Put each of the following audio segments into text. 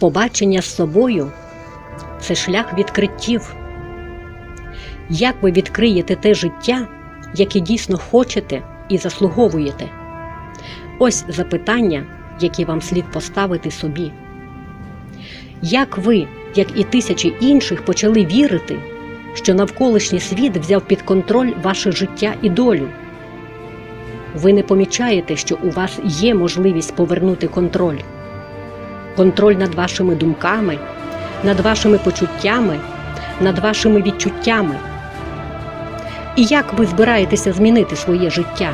Побачення з собою це шлях відкриттів. Як ви відкриєте те життя, яке дійсно хочете і заслуговуєте? Ось запитання, які вам слід поставити собі. Як ви, як і тисячі інших, почали вірити, що навколишній світ взяв під контроль ваше життя і долю? Ви не помічаєте, що у вас є можливість повернути контроль. Контроль над вашими думками, над вашими почуттями, над вашими відчуттями. І як ви збираєтеся змінити своє життя?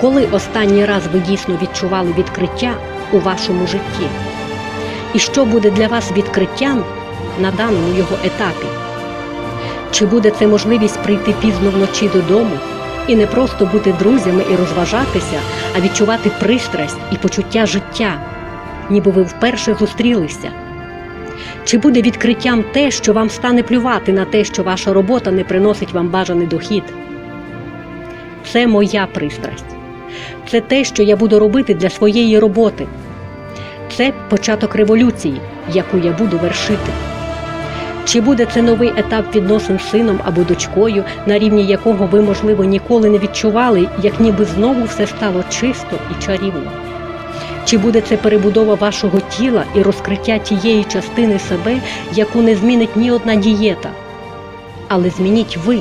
Коли останній раз ви дійсно відчували відкриття у вашому житті? І що буде для вас відкриттям на даному його етапі? Чи буде це можливість прийти пізно вночі додому і не просто бути друзями і розважатися, а відчувати пристрасть і почуття життя, ніби ви вперше зустрілися? Чи буде відкриттям те, що вам стане плювати на те, що ваша робота не приносить вам бажаний дохід? Це моя пристрасть. Це те, що я буду робити для своєї роботи. Це початок революції, яку я буду вершити. Чи буде це новий етап відносин з сином або дочкою, на рівні якого ви, можливо, ніколи не відчували, як ніби знову все стало чисто і чарівно? Чи буде це перебудова вашого тіла і розкриття тієї частини себе, яку не змінить ні одна дієта? Але змініть ви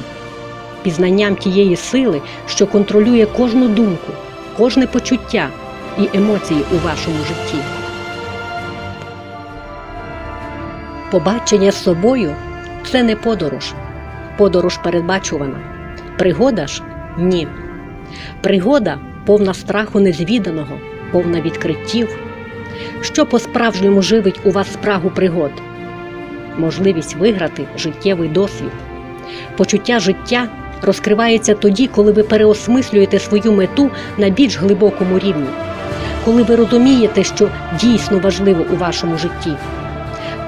пізнанням тієї сили, що контролює кожну думку, кожне почуття і емоції у вашому житті. Побачення з собою це не подорож. Подорож передбачувана. Пригода ж ні. Пригода повна страху незвіданого, повна відкриттів. Що по-справжньому живить у вас спрагу пригод? Можливість виграти життєвий досвід. Почуття життя розкривається тоді, коли ви переосмислюєте свою мету на більш глибокому рівні, коли ви розумієте, що дійсно важливо у вашому житті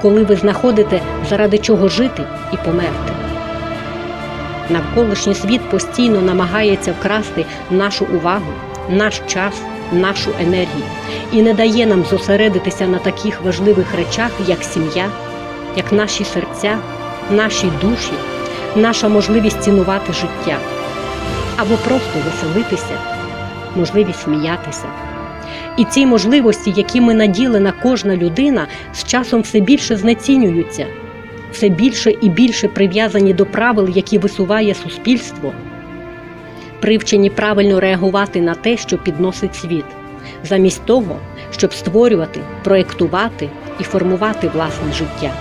коли ви знаходите, заради чого жити і померти. Навколишній світ постійно намагається вкрасти нашу увагу, наш час, нашу енергію і не дає нам зосередитися на таких важливих речах, як сім'я, як наші серця, наші душі, наша можливість цінувати життя або просто веселитися, можливість сміятися. І ці можливості, якими наділена кожна людина, з часом все більше знецінюються, все більше і більше прив'язані до правил, які висуває суспільство, привчені правильно реагувати на те, що підносить світ, замість того, щоб створювати, проєктувати і формувати власне життя.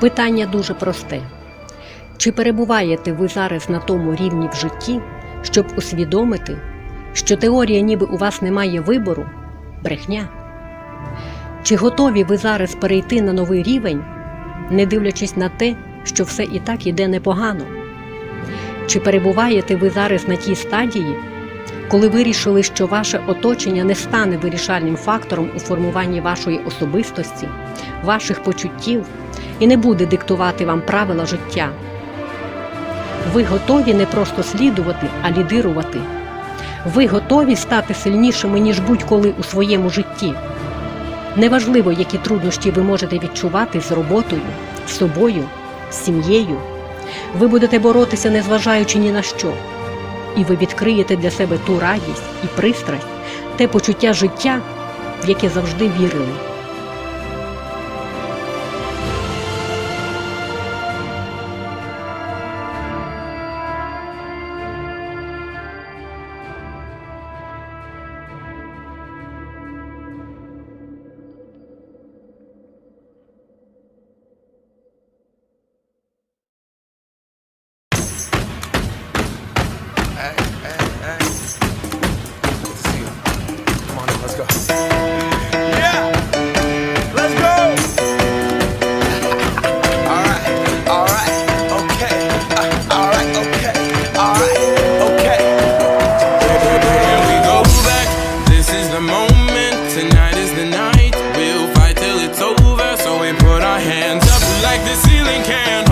Питання дуже просте. Чи перебуваєте ви зараз на тому рівні в житті? Щоб усвідомити, що теорія, ніби у вас немає вибору, брехня. Чи готові ви зараз перейти на новий рівень, не дивлячись на те, що все і так іде непогано? Чи перебуваєте ви зараз на тій стадії, коли вирішили, що ваше оточення не стане вирішальним фактором у формуванні вашої особистості, ваших почуттів і не буде диктувати вам правила життя? Ви готові не просто слідувати, а лідирувати. Ви готові стати сильнішими, ніж будь-коли у своєму житті. Неважливо, які труднощі ви можете відчувати з роботою, з собою, з сім'єю. Ви будете боротися, незважаючи ні на що. І ви відкриєте для себе ту радість і пристрасть, те почуття життя, в яке завжди вірили. ceiling can.